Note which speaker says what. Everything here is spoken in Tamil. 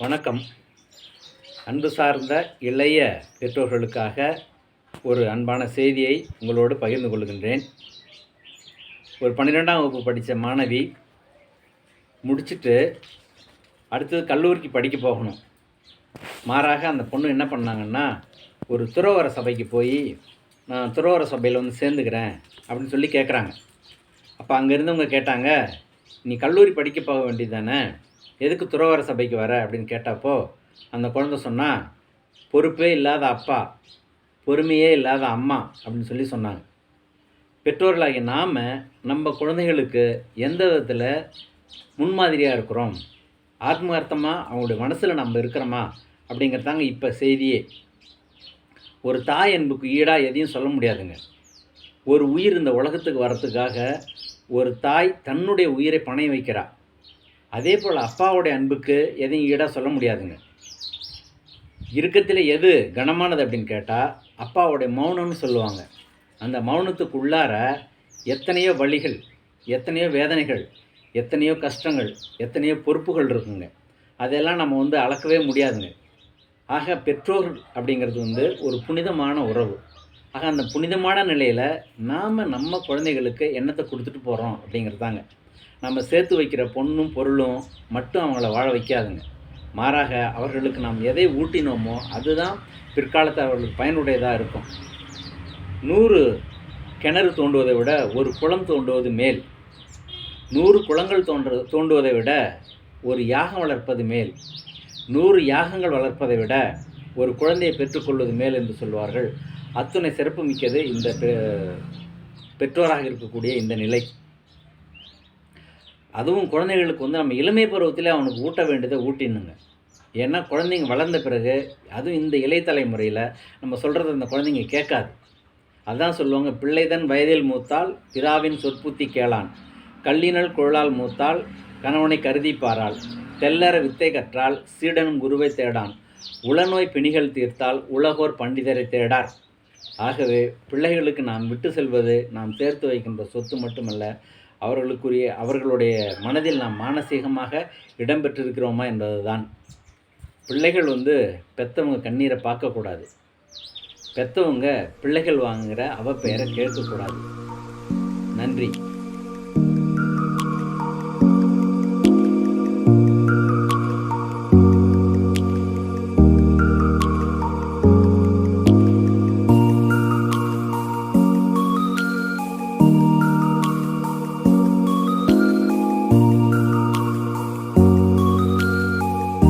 Speaker 1: வணக்கம். அன்பு சார்ந்த இளைய பெற்றோர்களுக்காக ஒரு அன்பான செய்தியை உங்களோடு பகிர்ந்து கொள்கின்றேன். ஒரு பன்னிரெண்டாம் வகுப்பு படித்த மாணவி முடிச்சுட்டு அடுத்தது கல்லூரிக்கு படிக்க போகணும். மாறாக அந்த பொண்ணு என்ன பண்ணாங்கன்னா ஒரு துறவர சபைக்கு போய் நான் துறவர சபையில் வந்து சேர்ந்துக்கிறேன் அப்படின்னு சொல்லி கேட்குறாங்க அப்போ அங்கே இருந்தவங்க கேட்டாங்க நீ கல்லூரி படிக்க போக வேண்டியது தானே? எதுக்கு துறவர சபைக்கு வர? அப்படின்னு கேட்டப்போ அந்த குழந்தை சொன்னால் பொறுப்பே இல்லாத அப்பா பொறுமையே இல்லாத அம்மா அப்படின்னு சொல்லி சொன்னாங்க. பெற்றோர்களாகிய நாம் நம்ம குழந்தைகளுக்கு எந்த விதத்தில் முன்மாதிரியாக இருக்கிறோம்? ஆத்மார்த்தமாக அவங்களுடைய மனசில் நம்ம இருக்கிறோமா? அப்படிங்கிறதாங்க இப்போ செய்தியே. ஒரு தாய் அன்புக்கு ஈடாக எதையும் சொல்ல முடியாதுங்க. ஒரு உயிர் இந்த உலகத்துக்கு வர்றதுக்காக ஒரு தாய் தன்னுடைய உயிரை பணைய வைக்கிறா. அதே போல் அப்பாவுடைய அன்புக்கு எதையும் ஈடாக சொல்ல முடியாதுங்க. இருக்கத்தில் எது கனமானது அப்படின்னு கேட்டால் அப்பாவுடைய மௌனம்னு சொல்லுவாங்க. அந்த மௌனத்துக்கு உள்ளார எத்தனையோ வழிகள் எத்தனையோ வேதனைகள் எத்தனையோ கஷ்டங்கள் எத்தனையோ பொறுப்புகள் இருக்குங்க. அதெல்லாம் நம்ம வந்து அளக்கவே முடியாதுங்க. ஆக பெற்றோர் அப்படிங்கிறது வந்து ஒரு புனிதமான உறவு. ஆக அந்த புனிதமான நிலையில் நாம் நம்ம குழந்தைகளுக்கு என்னத்தை கொடுத்துட்டு போகிறோம் அப்படிங்கிறதாங்க. நம்ம சேர்த்து வைக்கிற பொண்ணும் பொருளும் மட்டும் அவங்கள வாழ வைக்காதுங்க. மாறாக அவர்களுக்கு நாம் எதை ஊட்டினோமோ அதுதான் பிற்காலத்தில் அவர்களுக்கு பயனுடையதாக இருக்கும். நூறு கிணறு தோண்டுவதை விட ஒரு குளம் தோண்டுவது மேல். நூறு குளங்கள் தோன்ற தோண்டுவதை விட ஒரு யாகம் வளர்ப்பது மேல். நூறு யாகங்கள் வளர்ப்பதை விட ஒரு குழந்தையை பெற்றுக்கொள்வது மேல் என்று சொல்வார்கள். அத்துணை சிறப்பு மிக்கது இந்த பெ- பெற்றோராக இருக்கக்கூடிய இந்த நிலை. அதுவும் குழந்தைகளுக்கு வந்து நம்ம இளமை பருவத்தில் அவனுக்கு ஊட்ட வேண்டியதை ஊட்டினுங்க ஏன்னா குழந்தைங்க வளர்ந்த பிறகு அதுவும் இந்த இளைய தலைமுறையில் நம்ம சொல்கிறது அந்த குழந்தைங்க கேட்காது. அதான் சொல்லுவாங்க பிள்ளைதன் வயதில் மூத்தால் பிராவின் சொற்புத்தி கேளான். கல்லினல் குழலால் மூத்தால் கணவனை கருதி பாராள். தெல்லற வித்தை கற்றால் சீடனும் குருவை தேடான். உளநோய் பிணிகள் தீர்த்தால் உலகோர் பண்டிதரை தேடார். ஆகவே பிள்ளைகளுக்கு நாம் விட்டு செல்வது நாம் சேர்த்து வைக்கின்ற சொத்து மட்டுமல்ல அவர்களுக்குரிய அவர்களுடைய மனதில் நாம் மானசீகமாக இடம்பெற்றிருக்கிறோமா என்பதுதான். பிள்ளைகள் வந்து பெத்தவங்க கண்ணீரை பார்க்கக்கூடாது. பெத்தவங்க பிள்ளைகள் வாங்குகிற அவ பெயரை கேட்கக்கூடாது. நன்றி.